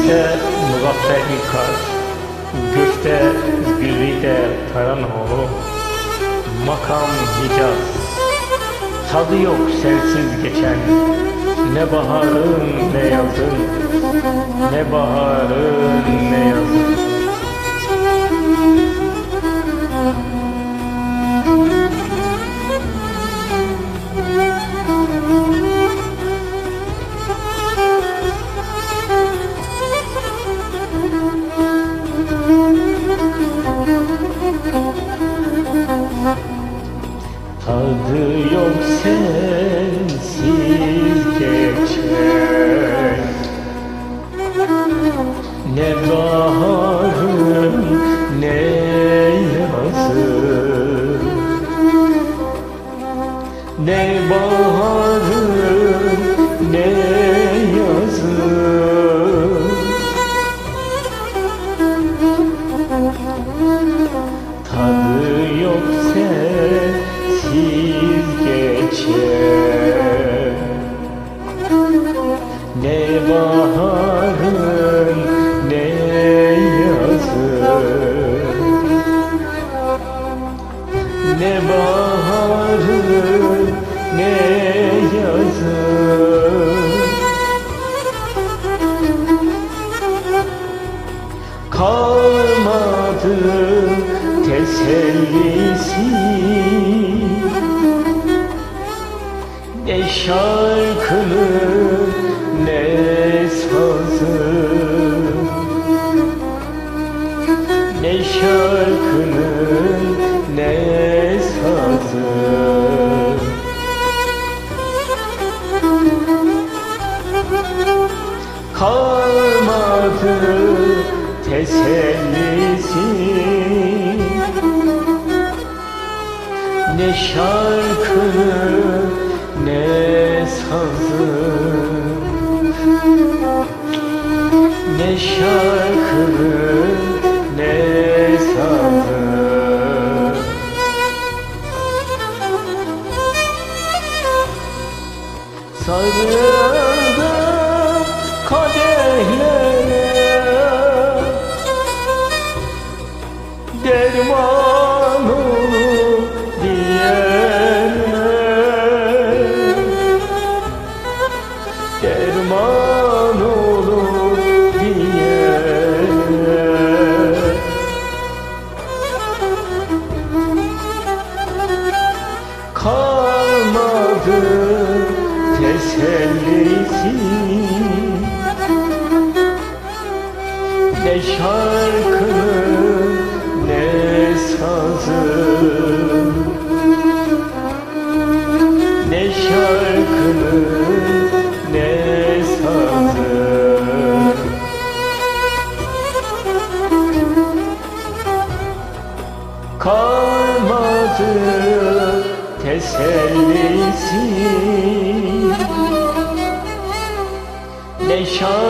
Beste mugaffer ikaz Gökte güzide Taranoğlu Makam Hicaz. Tadı yok sensiz geçen Ne baharın ne yazın Ne baharın ne yazın Ne baharın ne yazın kalmadı tesellisi. Ne şarkının ne sazın Ne şarkının ne kalmadı tesellisi. Ne şarkı ne sazı Ne şarkı kadehlere Derman olur diyene Derman olur diyene kalmadı tesellisi Ne şarkının ne sazın Ne şarkının ne sazın kalmadı tesellisi Ne şarkının